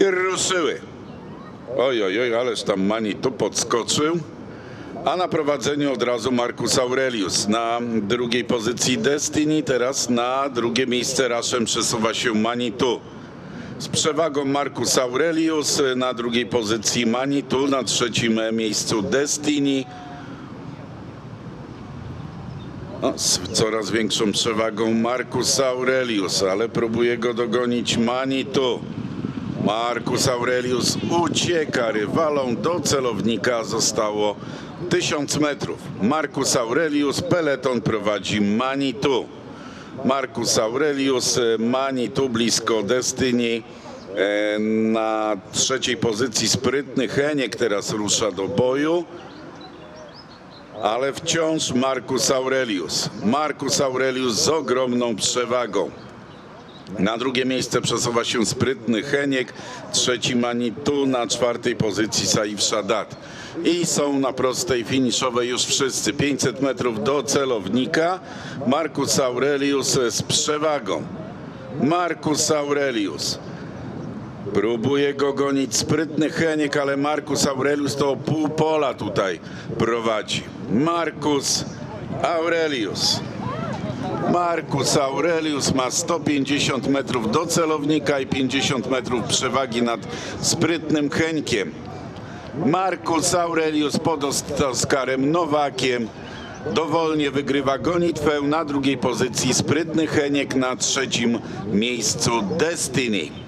I ruszyły. Oj, oj, oj, ależ tam Mani tu podskoczył. A na prowadzeniu od razu Marcus Aurelius. Na drugiej pozycji Destiny, teraz na drugie miejsce raszem przesuwa się Manitu. Z przewagą Marcus Aurelius, na drugiej pozycji Manitu, na trzecim miejscu Destiny. No, z coraz większą przewagą Marcus Aurelius, ale próbuje go dogonić Manitu. Marcus Aurelius ucieka rywalom do celownika. Zostało 1000 metrów. Marcus Aurelius, peleton prowadzi Manitu. Marcus Aurelius, e, Manitu blisko Destiny. E, Na trzeciej pozycji sprytny Heniek teraz rusza do boju. Ale wciąż Marcus Aurelius. Marcus Aurelius z ogromną przewagą. Na drugie miejsce przesuwa się sprytny Heniek, trzeci Manitu, na czwartej pozycji Saif Shadat. I są na prostej finiszowej już wszyscy. 500 metrów do celownika. Marcus Aurelius z przewagą. Marcus Aurelius. Próbuje go gonić sprytny Heniek, ale Marcus Aurelius to pół pola tutaj prowadzi. Marcus Aurelius. Marcus Aurelius ma 150 metrów do celownika i 50 metrów przewagi nad sprytnym Henkiem. Marcus Aurelius pod Oskarem Nowakiem dowolnie wygrywa gonitwę. Na drugiej pozycji sprytny Heniek, na trzecim miejscu Destiny.